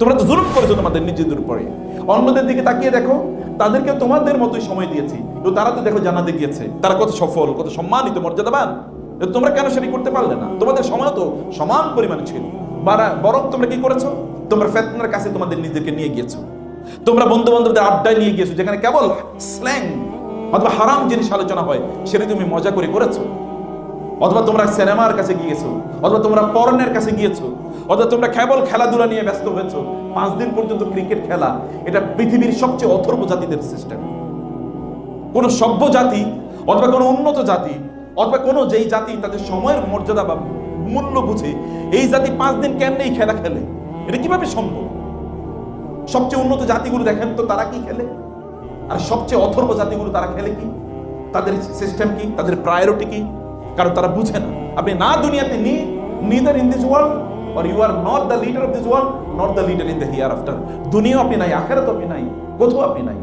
তোমরা তো জুলুম করেছ তোমাদের নিজেদের উপরে অন্যদের দিকে তাকিয়ে দেখো তাদেরকে তোমাদের মতোই সময় দিয়েছি। তো তারা তো দেখো জানাতে গিয়েছে। তারা কত সফল, কত সম্মানিত, মর্যাদাবান। তোমরা কেন সেটি করতে পারলে না? তোমাদের সময় তো সমান পরিমাণে ছিল। বরং তোমরা কি করেছ? তোমরা ফেতনার কাছে তোমাদের নিজেকে নিয়ে গিয়েছো। তোমরা বন্ধু বান্ধবদের আড্ডায় নিয়ে গিয়েছো, যেখানে কেবল স্ল্যাং অথবা হারাম জিনিস আলোচনা হয়, সেটা তুমি মজা করে করেছ। অথবা তোমরা সিনেমার কাছে গিয়েছো, অথবা তোমরা পর্নের কাছে গিয়েছো অথবা তোমরা কেবল খেলাধুলা নিয়ে ব্যস্ত হয়েছো, পাঁচ দিন পর্যন্ত ক্রিকেট খেলা, এটা পৃথিবীর সবচেয়ে অথর্ব জাতিদের সিস্টেম কোন সভ্য জাতি অথবা কোনো উন্নত জাতি অথবা কোনো যেই জাতি তাদের সময়ের মর্যাদা বা মূল্য বুঝে, এই জাতি পাঁচ দিন কেমনেই খেলা খেলে? এটা কীভাবে সম্ভব? সবচেয়ে উন্নত জাতিগুলো দেখেন তো, তারা কি খেলে? আর সবচেয়ে অথর্ব জাতিগুলো তারা খেলে কি? তাদের সিস্টেম কি? তাদের প্রায়োরিটি কি? কারণ তারা বুঝে না। আপনি না দুনিয়াতে নি neither in this world you are not the leader of this world not the leader in the hereafter দুনিয়াও আপনি নাই আখেরাত আপনি নাই কোথাও আপনি নাই।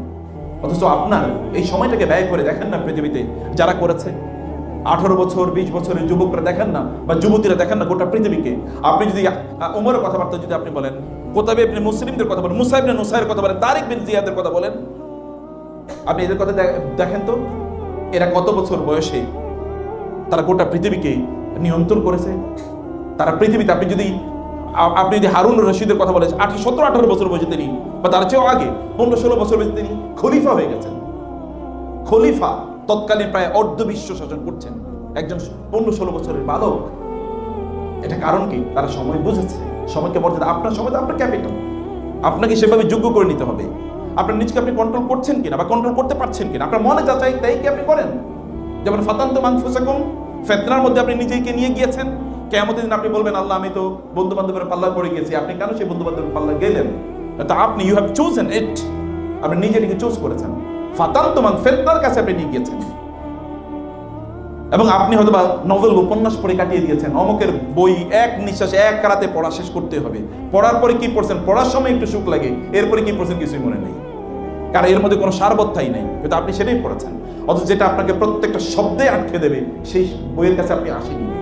অথচ আপনার এই সময়টাকে ব্যয় করে দেখেন না পৃথিবীতে যারা করেছে। আঠারো বছর, বিশ বছরের যুবকরা দেখেন না বা যুবতীরা দেখেন না গোটা পৃথিবীকে। আপনি যদি উমরের কথাবার্তা যদি আপনি বলেন কোথাবে আপনি মুসলিমদের কথা বলেন, মুসাইব নুসাইয়ের কথা বলেন, তারিক বিন জিয়াদের কথা বলেন, আপনি এদের কথা দেখেন তো, এরা কত বছর বয়সে তারা গোটা পৃথিবীকে নিয়ন্ত্রণ করেছে। তারা পৃথিবীতে, আপনি যদি আপনি যদি হারুন রশিদের কথা বলেন, আঠারো, সতেরো, আঠারো বছর বয়সে তিনি, বা তার চেয়েও আগে, পনেরো, ষোলো বছর বয়সে তিনি খলিফা হয়ে গেছেন। খলিফা তৎকালীন প্রায় অর্ধ বিশ্ব শাসন করছেন। একজন পনেরো, ষোলো বছরের বালক। এটা কারণ কি? তারা সময় বুঝেছে। সময়কে মর্যাদা, আপনার সময় তো আপনার ক্যাপিটাল। আপনাকে সেভাবে যোগ্য করে নিতে হবে। আপনার নিজকে আপনি কন্ট্রোল করছেন কিনা বা কন্ট্রোল করতে পারছেন কিনা? আপনার মনে যা চাই তাই কি আপনি করেন? যেমন ফাতান্ত মানফুসাকুম, ফেতনার মধ্যে আপনি নিজেকে নিয়ে গিয়েছেন। কেমন দিন আপনি বলবেন, আল্লাহ, আমি তো বন্ধু বান্ধবের পাল্লা পড়ে গেছি। আপনি কেন সেই বন্ধু বান্ধবের পাল্লা গেলেন? তা আপনি ইউ হ্যাভ চুজেন ইট আপনি নিজে নিজে চুজ করেছেন। ফাতান্ত মান ফেতনার কাছে আপনি নিয়ে গিয়েছেন। এবং আপনি হয়তো বা নভেল, উপন্যাস পড়ে কাটিয়ে দিয়েছেন। অমুকের বই এক নিঃশ্বাস এক রাতে পড়া শেষ করতে হবে। পড়ার পরে কি পড়ছেন? পড়ার সময় একটু সুখ লাগে। এরপরে কি পড়ছেন কিছুই মনে নেই। কারণ এর মধ্যে কোনো সারবত্তাই নেই। কিন্তু আপনি সেটাই পড়েছেন। অথচ যেটা আপনাকে প্রত্যেকটা শব্দে আটকে দেবে, সেই বইয়ের কাছে আপনি আসেনি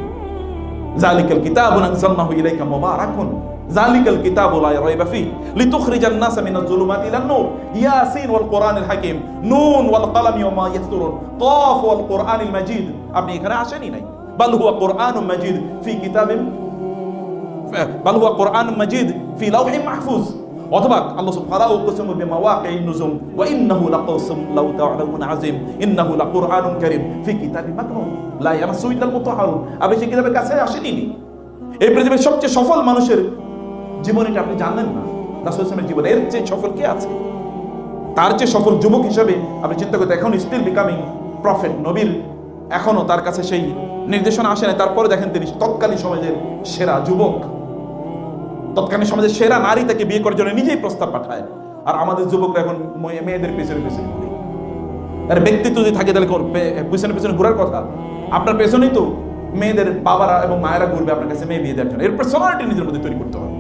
জালিকাল কিতাবুন আনজালনাহু ইলাইকা মুবারাকুন জালিকাল কিতাবু লা রাইবা ফি লিতুখরিজান নাসা মিনাজ জুলুমাতি ইলান নূর ইয়াসিন ওয়াল কোরআনিল হাকিম নুন ওয়াল কলামি ওয়া মা ইয়াসতুরুন কাফ ওয়াল কোরআনিল মাজিদ আপনি এখানে আসেনি নাই বাল হুয়া কোরআনুম মাজিদ ফি কিতাবিন বাল হুয়া কোরআনুম মাজিদ ফি লাউহিন মাহফুজ অথবা আল্লাহ সুবহানাহু কসম বিমাওয়াকিন নুজুম, ওয়া ইন্নাহু লাউ তা'লামুন আযীম, ইন্নাহু লাকুরআনুন কারীম, ফি মাকনুন লা ইল্লাল কিতাবের কাছে আসেনি? এই পৃথিবীর সবচেয়ে সফল মানুষের জীবন আপনি জানেন না। রাসূল ইসলামের জীবন এর চেয়ে সফল কে আছে? তার চেয়ে সফল যুবক হিসেবে আপনি চিন্তা করতে এখন স্টিল বিকামিং প্রফেট নবীর তার কাছে সেই নির্দেশনা আসে না তারপরে দেখেন তিনি তৎকালীন সমাজের সেরা যুবক। তৎকালীন সমাজের সেরা নারী তাকে বিয়ে করার জন্য নিজেই প্রস্তাব পাঠায়। আর আমাদের যুবকরা এখন মেয়েদের পেছনে পেছনে ঘুরে। আর ব্যক্তিত্ব যদি থাকে তাহলে পেছনে পেছনে ঘোরার কথা? আপনার পেছনেই তো মেয়েদের বাবারা এবং মায়েরা ঘুরবে আপনার কাছে মেয়ে বিয়ে দেওয়ার জন্য। এর পার্সোনালিটি নিজের মধ্যে তৈরি করতে হবে।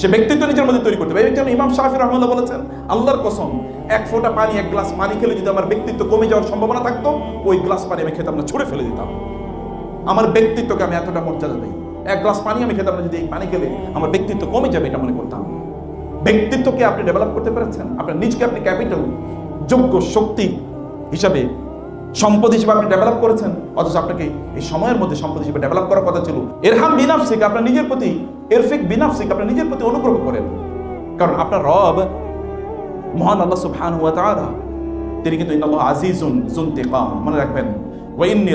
সে ব্যক্তিত্ব নিজের মধ্যে তৈরি করতে হবে। এই জন্য ইমাম শাহি রহমুল্লাহ বলেছেন, আল্লাহর কসম, এক ফোঁটা পানি, এক গ্লাস পানি খেলে যদি আমার ব্যক্তিত্ব কমে যাওয়ার সম্ভাবনা থাকতো, ওই গ্লাস পানি আমি খেতাম না, ছুড়ে ফেলে দিতাম। আমার ব্যক্তিত্বকে আমি এতটা মর্যাদা দিই এক গ্লাস পানি আমি খেতাম না, যদি এই পানি খেলে আমার ব্যক্তিত্ব কমে যাবে এটা মনে করতাম। ব্যক্তিত্বকে আপনি ডেভেলপ করতে পেরেছেন। আপনার নিজকে আপনি ক্যাপিটাল যোগ্য শক্তি হিসাবে, সম্পদ হিসেবে আপনি ডেভেলপ করেছেন। অথচ আপনাকে এই সময়ের মধ্যে সম্পদ হিসেবে ডেভেলপ করার কথা ছিল। এরহাম বিনাফসিক আপনার নিজের প্রতি, এরফিক বিনাফসিক আপনার নিজের প্রতি অনুগ্রহ করেন। কারণ আপনার রব মহান আল্লাহ সুবহানাহু ওয়া তাআলা। তিনি কিন্তু ইন্নাল্লাহ আজিজুন জুনতিকাম। মনে রাখবেন, ওয়া ইন্নী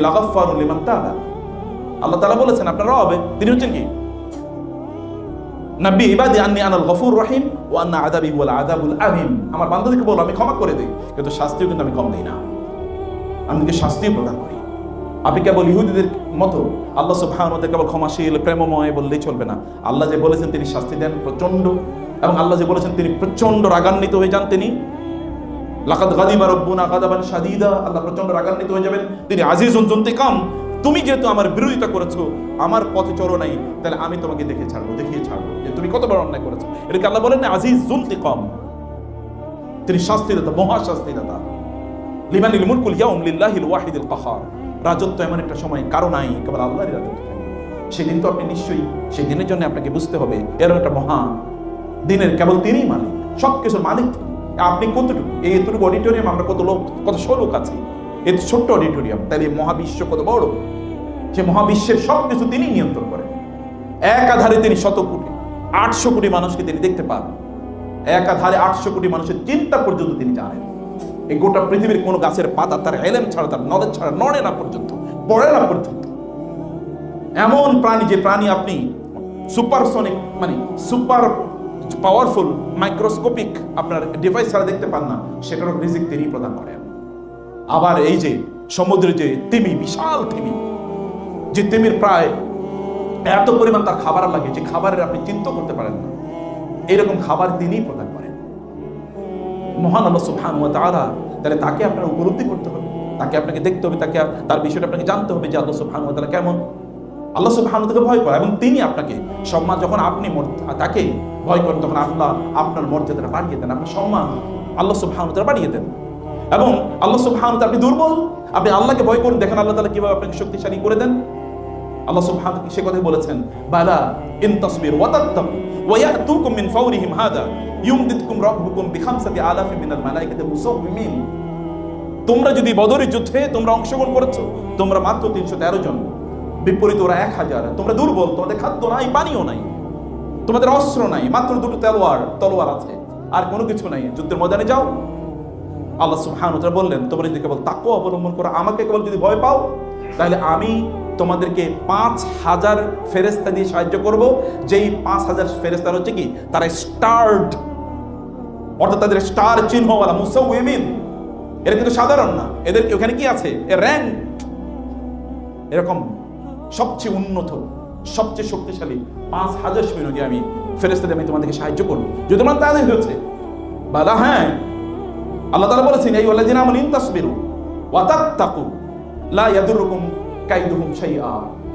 আল্লাহ তাআলা বলেছেন, আপনার রব তিনি হচ্ছেন কি? নব্বী ইবাদি আন্নি আনাল গফুর রহিম ও আন্না আদাবি আদাবুল আমার বান্দাদেরকে বলো, আমি ক্ষমা করে দিই, কিন্তু শাস্তিও কিন্তু আমি কম দিই না। আমি তাদেরকে শাস্তিও প্রদান করি। আপনি কেবল ইহুদিদের মতো, আল্লাহ কেবল ক্ষমাশীল, প্রেমময় বললেই চলবে না। আল্লাহ যে বলেছেন, তিনি শাস্তি দেন প্রচণ্ড এবং আল্লাহ যে বলেছেন, তিনি প্রচণ্ড রাগান্বিত হয়ে যান তিনি। লাকাদ গাদিবা রব্বুনা গাদাবান শাদীদা, আল্লাহ প্রচণ্ড রাগান্বিত হয়ে যাবেন। তিনি আজিজুন জুনতিকাম তুমি যেহেতু আমার বিরোধিতা করেছ, আমার পথে চলো নাই, তাহলে আমি তোমাকে দেখে ছাড়বো, দেখিয়ে ছাড়বো যে তুমি কত বড় অন্যায় করেছ। এটাকে আল্লাহ বলেন না আজিজ জুনতিকাম তিনি শাস্তিদাতা মহা শাস্তিদাতা লিমানিল মুলকুল ইয়াউম কাহার। রাজত্ব এমন একটা সময়, কারও নাই, কেবল আল্লাহরই রাজত্ব। সেদিন তো আপনি নিশ্চয়ই সেই দিনের জন্য আপনাকে বুঝতে হবে, এরকম একটা মহা দিনের কেবল তিনিই মালিক সব কিছুর মালিক আপনি কতটুকু? এই এতটুকু অডিটোরিয়াম আমরা কত লোক কত লোক আছে। এই ছোট্ট অডিটোরিয়াম তাহলে মহাবিশ্ব কত বড়? যে মহাবিশ্বের সব কিছু তিনি নিয়ন্ত্রণ করেন। একাধারে তিনি শত কোটি, আটশো কোটি মানুষকে তিনি দেখতে পান। একাধারে আটশো কোটি মানুষের চিন্তা পর্যন্ত তিনি জানেন। এই গোটা পৃথিবীর কোনো গাছের পাতা তার এলেম ছাড়া, তার নলেজ ছাড়া নড়ে না পর্যন্ত, পড়ে না পর্যন্ত। এমন প্রাণী যে প্রাণী আপনি সুপারসনিক মানে সুপার পাওয়ারফুল, মাইক্রোস্কোপিক আপনার ডিভাইস ছাড়া দেখতে পান না, সেটারও রিজিক তিনি প্রদান করেন। আবার এই যে সমুদ্রে যে তিমি, বিশাল তিমি, যে তিমির প্রায় এত পরিমাণ তার খাবার লাগে, যে খাবারের আপনি চিন্তা করতে পারেন না। এরকম খাবার তিনিই প্রদান করেন। মহান আল্লাহ সুবহান ওয়া তাহলে তাকে আপনার উপলব্ধি করতে হবে, তাকে আপনাকে দেখতে হবে, তাকে তার বিষয়টা আপনাকে জানতে হবে যে আল্লাহ ওয়া তাআলা কেমন। আল্লাহ সুবহান তাকে ভয় করে এবং তিনি আপনাকে সম্মান, যখন আপনি তাকে ভয় করেন, তখন আল্লাহ আপনার মর্যাদাটা বাড়িয়ে দেন, আপনার সম্মান আল্লাহ সুবহান বাড়িয়ে দেন। এবং আল্লাহ সুবহান আপনি দুর্বল। আপনি আল্লাহকে ভয় করুন, দেখেন আল্লাহ তাআলা কীভাবে আপনাকে শক্তিশালী করে দেন। আল্লাহ সুবহানাহু ওয়া সে কথাই বলেছেন, বালা ইন তাসবির ওয়া ইয়াতুকুম মিন ফাওরিহিম হাদা রাব্বুকুম বিখামসাতি তোমরা যদি বদরের যুদ্ধে তোমরা অংশগ্রহণ করেছ, তোমরা মাত্র তিনশো তেরো জন। বিপরীত ওরা এক হাজার। তোমরা দুর্বল, তোমাদের খাদ্য নাই, পানিও নাই। তোমাদের অস্ত্র নাই, মাত্র দুটো তলোয়ার তলোয়ার আছে। আর কোনো কিছু নাই। যুদ্ধের ময়দানে যাও আল্লাহ সুবহান বললেন, তোমরা যদি কেবল তাকও অবলম্বন করো, আমাকে কেবল যদি ভয় পাও, তাহলে আমি তোমাদেরকে পাঁচ হাজার ফেরেস্তা দিয়ে সাহায্য করব। যেই পাঁচ হাজার ফেরেস্তার হচ্ছে কি? তারা স্টার্ড অর্থাৎ তাদের স্টার চিহ্নওয়ালা মুসাউমিন এরা কিন্তু সাধারণ না। এদের ওখানে কি আছে? র্যাঙ্ক এরকম সবচেয়ে উন্নত, সবচেয়ে শক্তিশালী পাঁচ হাজার সৈন্য দিয়ে আমি ফেরেস্তাদের আমি তোমাদেরকে সাহায্য করব। যদি তোমার তাদের হয়েছে। বালা হ্যাঁ আল্লাহ তাআলা বলেছেন এই ওয়াল্লাযিনা আমানু ইন তাসবিরু ওয়া তাত্তাকু, লা ইয়াদুরুকুম কাইদুহুম শাইআ।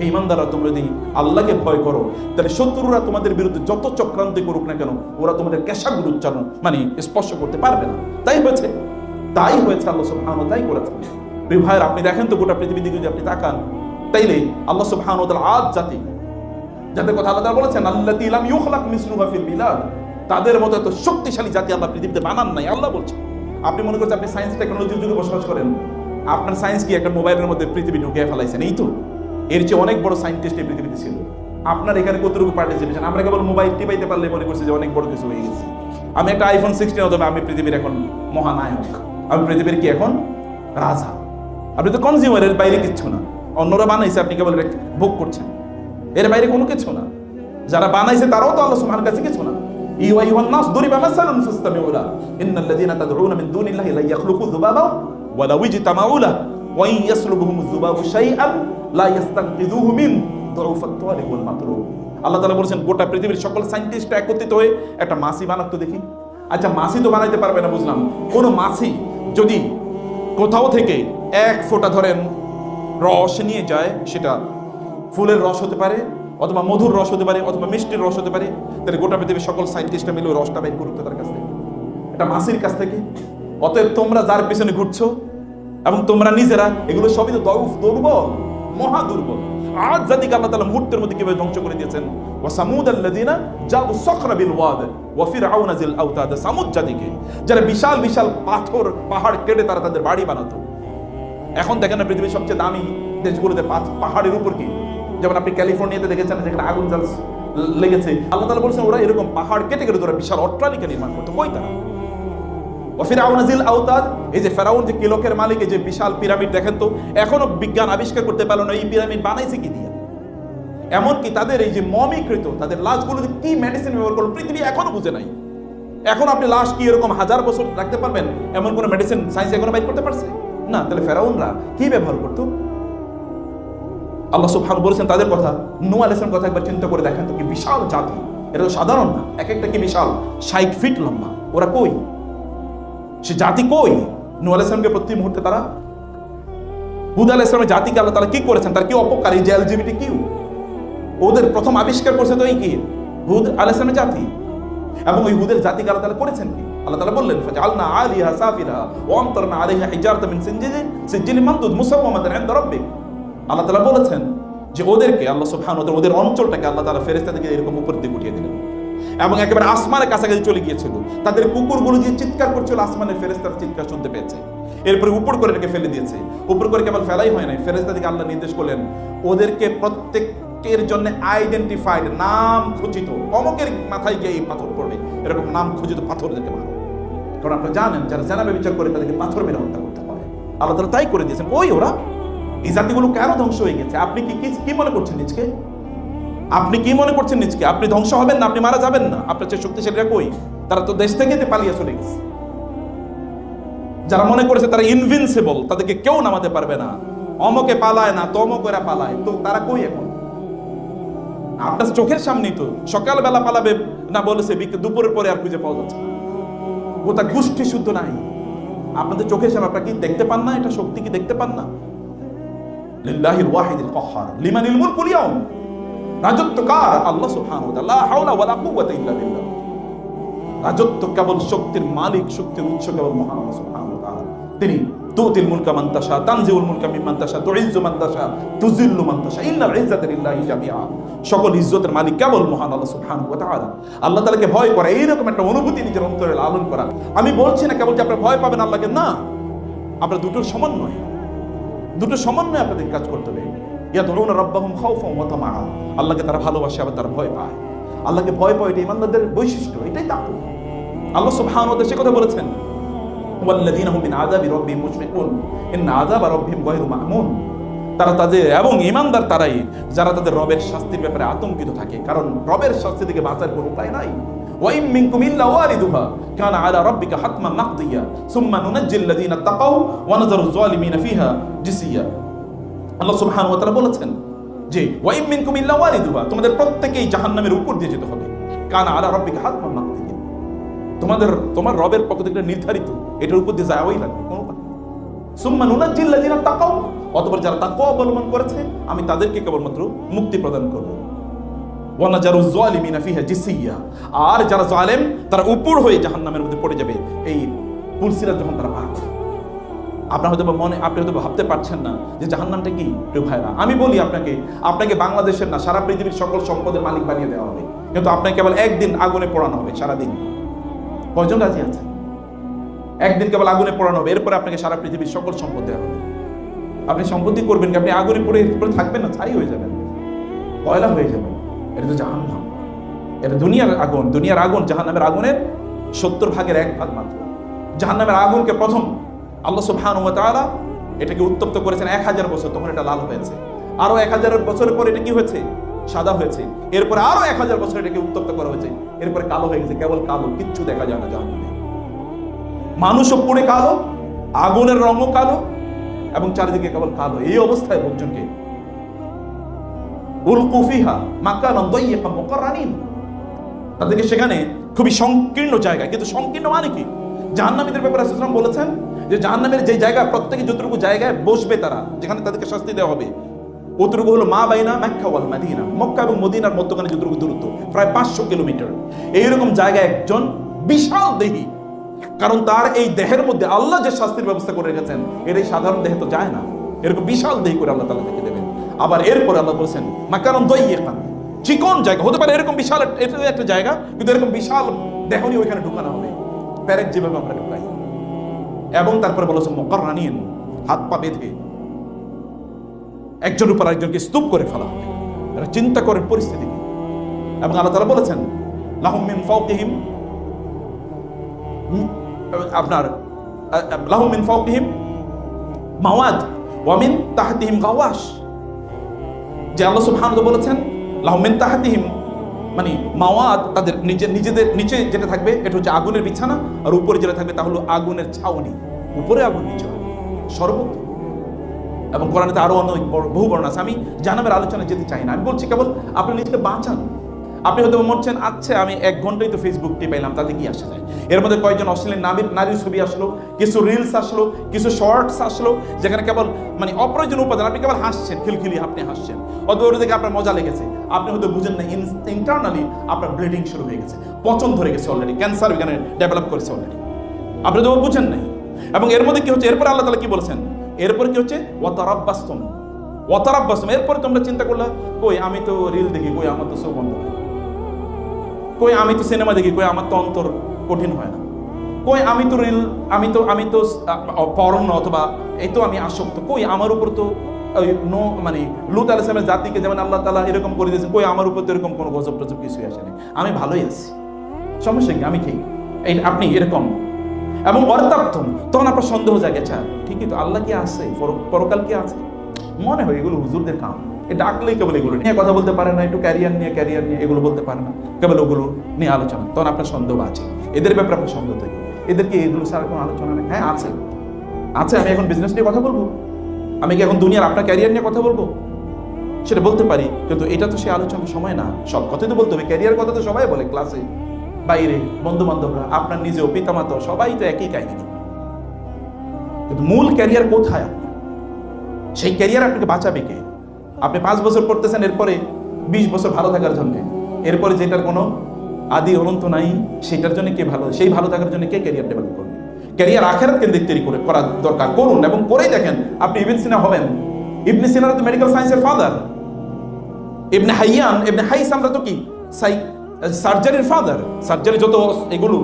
ইমানদাররা তোমরা যদি আল্লাহকে ভয় করো, তাহলে শত্রুরা তোমাদের বিরুদ্ধে যত চক্রান্ত করুক না কেন, ওরা তোমাদের কেশাগুলো উচ্চারণ মানে স্পর্শ করতে পারবে না। তাই হয়েছে। তাই হয়েছে আল্লাহ সুবহানাহু ওয়া তাই করেছে। প্রিয় ভাইয়ের, আপনি দেখেন তো গোটা পৃথিবীর দিকে যদি আপনি তাকান, তাইলে আল্লাহ তাআলা আজ জাতি, যাদের কথা আল্লাহ বলেছেন, আল্লাতী লাম ইউখলাক মিসলুহা ফিল বিলাদ, তাদের মতো এত শক্তিশালী জাতি আল্লাহ পৃথিবীতে বানান নাই, আল্লাহ বলছেন আপনি মনে করছেন আপনি সায়েন্স টেকনোলজির যুগে বসবাস করেন। আপনার সায়েন্স কি একটা মোবাইলের মধ্যে পৃথিবী ঢুকিয়ে ফেলাইছেন এই তো। এর চেয়ে অনেক বড় সায়েন্টিস্ট এই পৃথিবীতে ছিল। আপনার এখানে কতটুকু পার্টিসিপেশন আমরা কেবল মোবাইল টিপাইতে পারলে মনে করছি যে অনেক বড় কিছু হয়ে গেছে। আমি একটা আইফোন সিক্সটিন অথবা আমি পৃথিবীর এখন মহানায়ক। আমি পৃথিবীর কি এখন? রাজা। আপনি তো কনজিউমারের বাইরে কিচ্ছু না। অন্যরা বানাইছে, আপনি কেবল ভোগ করছেন। এর বাইরে কোনো কিছু না। যারা বানাইছে, তারাও তো আল্লাহ সুবহানাহু কাছে কিছু না। ই ওয়া ইউহান নাস দুরিবা মাসালুন ফাসতামিউ লা ইন্নাল্লাযীনা তাদউনা মিন দুনিল্লাহি লা ইয়াখলুকু যুবাবা ওয়া লাউ ইজতামাউ লা ওয়া ইন ইয়াসলুবহুম আল্লাহ তাআলা বলেছেন, গোটা পৃথিবীর সকল সায়েন্টিস্ট একত্রিত হয়ে একটা মাছি বানাতো দেখি। আচ্ছা মাছি তো বানাইতে পারবে না, বুঝলাম। কোন মাছি যদি কোথাও থেকে এক ফোঁটা ধরেন রস নিয়ে যায়, সেটা ফুলের রস হতে পারে অথবা মধুর রস হতে পারে, অথবা মিষ্টির রস হতে পারে, তাহলে গোটা পৃথিবীর সকল সাইন্টিস্টরা মিলে ওই রসটা বের করতে তার কাছ থেকে। এটা মাসির কাছ থেকে। অতএব তোমরা যার পিছনে ঘুরছো এবং তোমরা নিজেরা, এগুলো সবই তো দরুফ দুর্বল, মহা দুর্বল। আজ জাতিকে আল্লাহ তাআলা মুহূর্তের মধ্যে কীভাবে ধ্বংস করে দিয়েছেন? ওয়া সামুদ আল্লাযিনা জাবু সখরা বিল ওয়াদ ওয়া ফিরআউনা জিল আওতাদ। সামুদ জাতিকে, যারা বিশাল বিশাল পাথর, পাহাড় কেটে তারা তাদের বাড়ি বানাতো। এখন দেখেন না পৃথিবীর সবচেয়ে দামি দেশগুলোতে পাহাড়ের উপর কি? যেমন আপনি ক্যালিফোর্নিয়াতে দেখেছেন, যেখানে আগুন জাল লেগেছে। আল্লাহ তাআলা বলছেন, ওরা এরকম পাহাড় কেটে কেটে তোরা বিশাল অট্টালিকা নির্মাণ করতো। কই তারা? এই যে ফেরাউন যে কিলকের মালিক যে বিশাল পিরামিড, দেখেন তো, এখনও বিজ্ঞান আবিষ্কার করতে পারল না, এই পিরামিড বানাইছে কি দিয়ে? এমনকি তাদের এই যে মমিকৃত, তাদের লাশগুলো কি মেডিসিন ব্যবহার করল, পৃথিবী এখনও বুঝে নাই। এখন আপনি লাশ কি এরকম হাজার বছর রাখতে পারবেন? এমন কোনো মেডিসিন সায়েন্স এখনও বাইর করতে পারছে? না, তাহলে ফেরাউনরা কি ব্যবহার করতো? আল্লাহ সুবহান বলেছেন তাদের কথা। নু আলাইসলাম কথা একবার চিন্তা করে দেখেন তো কি বিশাল জাতি। এটা তো সাধারণ না। এক একটা কি বিশাল? ষাট ফিট লম্বা। ওরা কই? সে জাতি কই? নু আলাইসলামকে প্রতি মুহূর্তে তারা হুদ আলাইসলামের জাতিকে আল্লাহ তারা কি করেছেন? তার কি অপকার? এই যে এলজিবিটি কিউ? ওদের প্রথম আবিষ্কার করছে তো এই কি? হুদ আলাইসলামের জাতি। এবং ওই হুদের জাতিকে আল্লাহ তালা করেছেন কি? আল্লাহ তালা বললেন, ফাজআলনা আলিহা সাফিলা ওয়া আমতারনা আলাইহা হিজারাতাম মিন সিনজিলিন সিনজিলিন মামদুদ মুসাওয়ামাতান ইনদা আল্লাহ তালা বলেছেন যে ওদেরকে আল্লাহ সুবহান ওদের ওদের অঞ্চলটাকে আল্লাহ তালা ফেরেস্তাদেরকে এরকম উপর দিকে উঠিয়ে দিলেন। এবং একেবারে আসমানের কাছাকাছি চলে গিয়েছিল। তাদের কুকুরগুলো যে চিৎকার করছিল, আসমানের ফেরেস্তার চিৎকার শুনতে পেয়েছে। এরপরে উপর করে এটাকে ফেলে দিয়েছে। উপর করে কেবল ফেলাই হয় নাই ফেরেস্তা থেকে আল্লাহ নির্দেশ করলেন, ওদেরকে প্রত্যেকের জন্য আইডেন্টিফাইড নাম খচিত অমকের মাথায় গিয়ে এই পাথর পড়বে। এরকম নাম খচিত পাথরদেরকে মারো। কারণ আপনারা জানেন, যারা জানাবে বিচার করে তাদেরকে পাথর মেরে হত্যা করতে হয় আল্লাহ তাই করে দিয়েছেন। ওই ওরা এই জাতিগুলো কেন ধ্বংস হয়ে গেছে? আপনি কি কি- মনে করছেন নিজকে? আপনি কি মনে করছেন নিজকে? আপনি ধ্বংস হবেন না, আপনি মারা যাবেন না। আপনার চেয়ে শক্তিশালীরা কই? তারা তো দেশ থেকে পালিয়ে চলে গেছে। যারা মনে করেছে তারা ইনভিনসিবল তাদেরকে কেউ নামাতে পারবে না। অমকে পালায় না তমকেরা পালায়। তো তারা কই এখন? আপনার চোখের সামনেই তো। সকালবেলা পালাবে না বলেছে দুপুরের পরে আর খুঁজে পাওয়া যাচ্ছে। গোটা গোষ্ঠী শুদ্ধ নাই। আপনাদের চোখের সামনে আপনারা কি দেখতে পান না? এটা শক্তি কি দেখতে পান না? লিল্লাহিল ওয়াহিদিল কাহ্হার লিমানিল মুলকুল ইয়াউম রাজত্ব কার? আল্লাহ সুবহানাহু ওয়া তাআলা। হাওলা ওয়ালা কুওয়াতা ইল্লা বিল্লাহ। রাজত্ব কেবল শক্তির মালিক, শক্তির উৎস কেবল মহান আল্লাহ সুবহানাহু ওয়া তাআলা। তিনি তুতিল মুলকা মান তাশা, তানজিউল মুলকা তাশা, তুইজ্জু মান তাশা মান তাশা লিল্লাহি জামিআ। সকল ইজ্জতের মালিক কেবল মহান আল্লাহ সুবহানাহু ওয়া তাআলা। আল্লাহ তাআলাকে ভয় করা, এইরকম একটা অনুভূতি নিজের অন্তরে লালন করা আমি বলছি না কেবল যে আপনি ভয় পাবেন আল্লাহকে, না। আপনার দুটোর সমন্বয় দুটো সমন্বয় আপনাদের কাজ করতে হবে। রাব্বাহুম খাউফান ওয়া তামাআ। আল্লাহকে তারা ভালোবাসে, আবার তারা ভয় পায়। আল্লাহকে ভয় পায় এটা ইমানদারদের বৈশিষ্ট্য, এটাই তাকু আল্লাহ সুবহানাহু ওয়া সে কথা বলেছেন, ওয়াল্লাযীনা হুম মিন আযাবি রাব্বিহিম মুশফিকুন, ইন্না আযাবা রাব্বিহিম গায়রু মা'মুন। তারা তাদের, এবং ইমানদার তারাই, যারা তাদের রবের শাস্তির ব্যাপারে আতঙ্কিত থাকে। কারণ রবের শাস্তি থেকে বাঁচার কোনো উপায় নাই। ওয়াইম মিনকুম ইল্লা ওয়ারিদুহা আলা রাব্বিকা হাতমান মাকদিয়া। সুম্মা নুনাজ্জিল লাযীনা তাকাউ ওয়া নাযারু যালিমিনা ফিহা জিসিয়া। আল্লাহ সুবহানাহু ওয়া তাআলা বলেছেন যে, ওয়াইম মিনকুম ইল্লা ওয়ারিদুহা তোমাদের প্রত্যেকেই জাহান্নামের উপর দিয়ে যেতে হবে। কানা আলা রাব্বিকা হাতমান মাকদিয়া। তোমাদের, তোমার রবের পক্ষ থেকে নির্ধারিত। এটার উপর দিয়ে যাওয়াই লাগবে, কোনো সুম্মা নুনাজ্জিল লাযীনা তাকাউ অতঃপর যারা তাকওয়া অবলম্বন করেছে, আমি তাদেরকে কেবলমাত্র মুক্তি প্রদান করব। আর যারা জালেম, তারা উপর হয়ে জাহান্নামের মধ্যে পড়ে যাবে। এই পুলসিরা যখন তারা পার আপনার হয়তো মনে আপনি হয়তো ভাবতে পারছেন না যে জাহান্নামটা কি? ভাইরা আমি বলি আপনাকে আপনাকে বাংলাদেশের না, সারা পৃথিবীর সকল সম্পদের মালিক বানিয়ে দেওয়া হবে। কিন্তু আপনাকে কেবল একদিন আগুনে পোড়ানো হবে, সারাদিন। কয়জন রাজি আছে একদিন কেবল আগুনে পোড়ানো হবে, এরপরে আপনাকে সারা পৃথিবীর সকল সম্পদ দেওয়া হবে। আপনি সম্পত্তি করবেন কি? আপনি আগুনে পড়ে থাকবেন না? ছাই হয়ে যাবেন। কয়লা হয়ে যাবেন। এটা তো জাহান্নাম। এটা দুনিয়ার আগুন দুনিয়ার আগুন, জাহান্নামের আগুনের সত্তর ভাগের এক ভাগ মাত্র। জাহান্নামের আগুনকে প্রথম আল্লাহ সুবহান এটাকে উত্তপ্ত করেছেন এক হাজার বছর, তখন এটা লাল হয়েছে। আরও এক হাজার বছরের পর এটা কি হয়েছে? সাদা হয়েছে। এরপরে আরও এক হাজার বছর এটাকে উত্তপ্ত করা হয়েছে। এরপরে কালো হয়ে গেছে, কেবল কালো, কিচ্ছু দেখা যায় না জাহান্নামে। মানুষও পুড়ে কালো, আগুনের রঙও কালো এবং চারিদিকে কেবল কালো। এই অবস্থায় লোকজনকে উলকুফিহা মাকান দইয়াকা মুকাররানিন। তাদেরকে সেখানে খুবই সংকীর্ণ জায়গা। কিন্তু সংকীর্ণ মানে কি? জাহান্নামীদের ব্যাপারে রাসূলুল্লাহ বলেছেন যে জাহান্নামের যে জায়গা, প্রত্যেকে যতটুকু জায়গায় বসবে তারা, যেখানে তাদেরকে শাস্তি দেওয়া হবে। অতটুকু হলো মা বাইনা মক্কা ওয়াল মদিনা। মক্কা এবং মদিনার মধ্যখানে যতটুকু দূরত্ব, প্রায় পাঁচশো কিলোমিটার। এইরকম জায়গায় একজন বিশাল দেহী। কারণ তার এই দেহের মধ্যে আল্লাহ যে শাস্তির ব্যবস্থা করে রেখেছেন, এর এই সাধারণ দেহে তো যায় না। এরকম বিশাল দেহি করে আল্লাহ তালা থেকে দেবেন। আবার এরপরে আল্লাহ বলছেন মাকারণ দইয়েকান চিকন জায়গা হতে পারে এরকম বিশাল একটা জায়গা কিন্তু এরকম বিশাল দেহনি ওইখানে ঢুকানো হবে। প্যারেক যেভাবে আমরা ঢুকাই। এবং তারপরে বলেছে মকর রানিন হাত পা বেঁধে একজন উপর একজনকে স্তূপ করে ফেলা হবে। এটা চিন্তা করেন পরিস্থিতি এবং আল্লাহ তালা বলেছেন লাহুম মিন ফাওকিহিম উম, আপনার লাহুম মিন ফাওকিহিম মাওয়াদ ওয়া মিন তাহতিহিম গাওয়াশ। যে আল্লাহ সুবহানাহু বলেছেন লাহুম তাহাতিহিম মানে মাওয়াদ তাদের নিজের, নিজেদের নিচে যেটা থাকবে, এটা হচ্ছে আগুনের বিছানা, আর উপরে যেটা থাকবে তা হলো আগুনের ছাউনি। উপরে আগুন, নিচে সর্বত। এবং কোরআনে তো আরও অনেক বহু বর্ণনা আছে। আমি জানাবের আলোচনা যেতে চাই না। আমি বলছি কেবল আপনি নিজেকে বাঁচান। আপনি হয়তো মরছেন আচ্ছা আমি এক ঘন্টাই তো ফেসবুক টিপাইলাম তাতে কি আসে যায়? এর মধ্যে কয়েকজন অশ্লীল নারীর নারীর ছবি আসলো, কিছু রিলস আসলো, কিছু শর্টস আসলো, যেখানে কেবল মানে অপ্রয়োজন উপাদান, আপনি কেবল হাসছেন, খিলখিলি আপনি হাসছেন। ওটা দেখে আপনার মজা লেগেছে। আপনি হয়তো বুঝেন না ইন্টারনালি আপনার ব্লিডিং শুরু হয়ে গেছে, পচন ধরে গেছে অলরেডি ক্যান্সার ওইখানে ডেভেলপ করেছে অলরেডি আপনি তো বুঝেন নাই। এবং এর মধ্যে কি হচ্ছে? এরপরে আল্লাহ তালা কি বলেছেন? এরপর কি হচ্ছে? ওয়াতারাব্বাস্তম। ওয়াতারাব্বাস্তম। এরপরে তোমরা চিন্তা করলা, কই, আমি তো রিল দেখি, কই, আমার তো সব বন্ধ হয় কই আমি তো সিনেমা দেখি, কই আমার তো অন্তর কঠিন হয় না। কই আমি তো রিল আমি তো আমি তো পরণ অথবা এই তো আমি আসক্ত। কই আমার উপর তো ওই নো মানে লুত আল ইসলামের জাতিকে যেমন আল্লাহ তালা এরকম করে দিয়েছেন, কই আমার উপর তো এরকম কোনো গজব টজব কিছুই আসেনি আমি ভালোই আছি। সমস্যা কি? আমি ঠিক। এই আপনি এরকম। এবং অর্থাপ্তম তখন আপনার সন্দেহ জাগে আচ্ছা ঠিকই তো, আল্লাহ কি আছে? পর- পরকাল কি আছে? মনে হয় এগুলো হুজুরদের কাম। ডাকলেই কেবল এগুলো নিয়ে কথা বলতে পারে না, একটু ক্যারিয়ার নিয়ে ক্যারিয়ার নিয়ে এগুলো বলতে পারে না। কেবল ওগুলো নিয়ে আলোচনা। তখন আপনার সন্দেহ আছে। এদের ব্যাপারে আপনার সন্দেহ তৈরি এদেরকে এগুলো ছাড়া কোনো আলোচনা নেই? হ্যাঁ আছে। আছে, আমি এখন বিজনেস নিয়ে কথা বলব। আমি কি এখন দুনিয়ার আপনার ক্যারিয়ার নিয়ে কথা বলব? সেটা বলতে পারি, কিন্তু এটা তো সে আলোচনার সময় না। সব কথাই তো বলতে হবে। ক্যারিয়ার কথা তো সবাই বলে ক্লাসে বাইরে বন্ধু বান্ধবরা আপনার নিজেও, পিতামাতা, সবাই তো একই কাহিনী। কিন্তু মূল ক্যারিয়ার কোথায় সেই ক্যারিয়ার আপনাকে বাঁচাবে কে? আপনি পাঁচ বছর পড়তেছেন, এরপরে বিশ বছর ভালো থাকার জন্য। এরপরে যেটার কোনো আদি অনন্ত নাই, সেটার জন্য কে ভালো? সেই ভালো থাকার জন্য কে ক্যারিয়ার ডেভেলপ করবে? ক্যারিয়ার আখেরাত কেন্দ্রিক তৈরি করে করা দরকার। করুন এবং করেই দেখেন, আপনি ইবিন সিনা হবেন ইবনে সিনারা তো মেডিকেল সায়েন্সের ফাদার ইবনে হাইয়ান ইবনে হাইস আমরা তো কি? সাই সার্জারির ফাদার সার্জারি যত এগুলো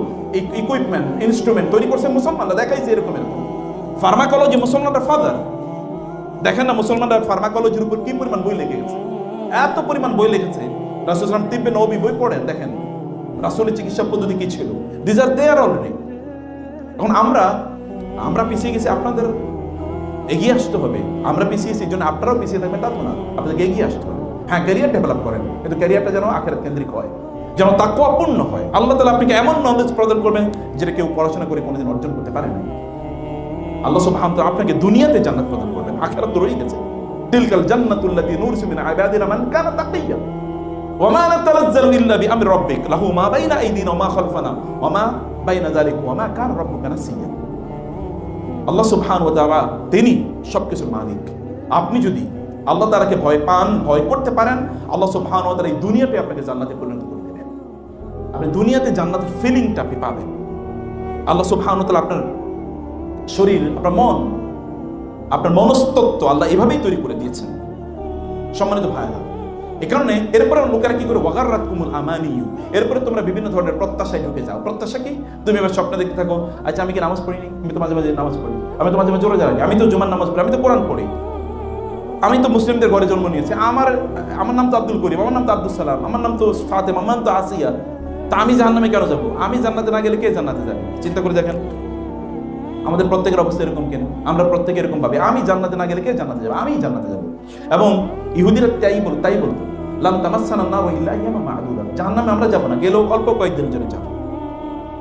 ইকুইপমেন্ট ইনস্ট্রুমেন্ট তৈরি করছে মুসলমানরা, দেখাইছে এরকম এরকম। ফার্মাকোলজি মুসলমানরা ফাদার দেখেন না, মুসলমানরা ফার্মাকোলজির উপর কি পরিমাণ বই লিখে গেছে? এত পরিমাণ বই লিখেছে। রাসুলাম তিব্বে নবী বই পড়েন, দেখেন। রাসুলের চিকিৎসা পদ্ধতি কি ছিল? দিজ আর দেয়ার অলরেডি এখন আমরা আমরা পিছিয়ে গেছি, আপনাদের এগিয়ে আসতে হবে। আমরা পিছিয়ে এই জন্য আপনারাও পিছিয়ে থাকবেন, তা তো না। আপনাদেরকে এগিয়ে আসতে হবে। হ্যাঁ ক্যারিয়ার ডেভেলপ করেন, কিন্তু ক্যারিয়ারটা যেন আখের কেন্দ্রিক হয়। যেন তাকে অপূর্ণ হয়। আল্লাহ তালা আপনাকে এমন নলেজ প্রদান করবেন, যেটা কেউ পড়াশোনা করে কোনোদিন অর্জন করতে পারে না। আল্লাহ তাআলা আপনাকে দুনিয়াতে জান্নাত প্রদান আখিরাত তো রয়ে গেছে। তিলকাল জান্নাতুল্লাতী নুরসু মিন ইবাদিনা মান কানা তাকিয়্যা ওয়া মা নাতানাজ্জালু ইল্লা বিআমরি রাব্বিক। লাহু মা বাইনা আইদিনা ওয়া মা খালফানা। ওয়া মা বাইনা যালিক ওয়া মা কানা রাব্বুকা নাসিয়্যা আল্লাহ সুবহানাহু ওয়া তাআলা তিনি সবকিছুর মালিক। আপনি যদি আল্লাহ তাআলাকে ভয় পান, ভয় করতে পারেন, আল্লাহ সুবহানাহু ওয়া তাআলা এই দুনিয়াতে আপনাকে জান্নাতে পরিণত করে দেবেন। আপনি দুনিয়াতে জান্নাতের ফিলিংটা আপনি পাবেন। আল্লাহ সুবহানাহু ওয়া তাআলা আপনার শরীর, আপনার মন আপনার মনস্তত্ব আল্লাহ এভাবেই তৈরি করে দিয়েছেন। সম্মানিত ভাইরা এ কারণে এরপরে লোকেরা কি করে? ওয়াগার রাত কুমুল আমানিউ এরপরে তোমরা বিভিন্ন ধরনের প্রত্যাশায় ঢুকে যাও। প্রত্যাশা কি? তুমি এবার স্বপ্ন দেখতে থাকো আচ্ছা আমি কি নামাজ পড়িনি? আমি তো মাঝে মাঝে নামাজ পড়ি। আমি তো মাঝে মাঝে জোরে যাই আমি তো জুমার নামাজ পড়ি। আমি তো কোরআন পড়ি। আমি তো মুসলিমদের ঘরে জন্ম নিয়েছি। আমার আমার নাম তো আব্দুল করিম, আমার নাম তো আব্দুল সালাম, আমার নাম তো ফাতেমা, আমার নাম তো আসিয়া। তা আমি জাহান্নামে কেন যাব? আমি জান্নাতে না গেলে কে জান্নাতে যাবে? চিন্তা করে দেখেন। আমাদের প্রত্যেকের অবস্থা এরকম কেন? আমরা প্রত্যেকে এরকম ভাবে, আমি জান্নাতে না গেলে কে জান্নাতে যাবে? আমি জান্নাতে যাব। এবং ইহুদিরা তাই বল, তাই বলতো, লাম তামাসানা না ওয়া ইল্লা ইয়ামা মা'দুদা। জাহান্নামে আমরা যাব না, গেলেও অল্প কয়েকদিনের জন্য যাব।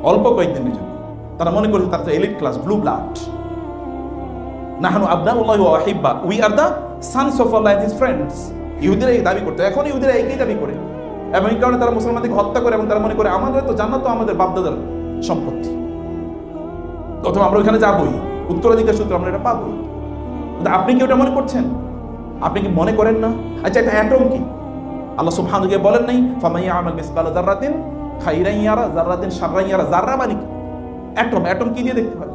অল্প কয়েকদিনের জন্য। তারা মনে করে তারা তো এলিট ক্লাস ব্লু ব্লাড নাহানু আবনাউল্লাহ ওয়া আহিব্বা। We are the sons of Allah his friends ইহুদিরা এই দাবি করতো, এখন ইহুদিরা একই দাবি করে। এবং এই কারণে তারা মুসলমানদেরকে হত্যা করে এবং তারা মনে করে, আমাদের তো জান্নাত তো আমাদের বাপদাদার সম্পত্তি। অথবা আমরা ওইখানে যাবই। উত্তরাধিকার সূত্রে আমরা এটা পাবো কিন্তু আপনি কি ওটা মনে করছেন? আপনি কি মনে করেন না? আচ্ছা এটা অ্যাটম কি? আল্লাহ সুবহানাহু ওয়া বলেন নাই ফামাইয়া আমাল মিসকালা যাররাতিন খাইরান ইয়ারা, যাররাতিন শাররান ইয়ারা, যাররা মানে কি অ্যাটম অ্যাটম কি দিয়ে দেখতে হয়?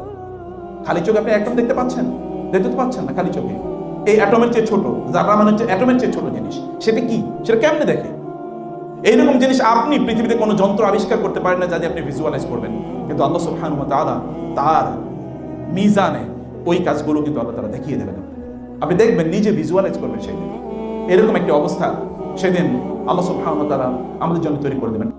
খালি চোখে আপনি অ্যাটম দেখতে পাচ্ছেন? দেখতে তো পাচ্ছেন না খালি চোখে। এই অ্যাটমের চেয়ে ছোট, যাররা মানে হচ্ছে অ্যাটমের চেয়ে ছোট জিনিস। সেটা কি? সেটা কেমনে দেখে? এইরকম জিনিস আপনি পৃথিবীতে কোনো যন্ত্র আবিষ্কার করতে পারেন না যাতে আপনি ভিজুয়ালাইজ করবেন। কিন্তু আল্লাহ সুবহান ওয়া তার মিজানে ওই কাজগুলো কিন্তু আল্লাহ তারা দেখিয়ে দেবেন আপনি দেখবেন নিজে ভিজুয়ালাইজ করবেন সেদিন। এরকম একটি অবস্থা সেদিন আল্লাহ সুবহান ওয়া আমাদের জন্য তৈরি করে দেবেন।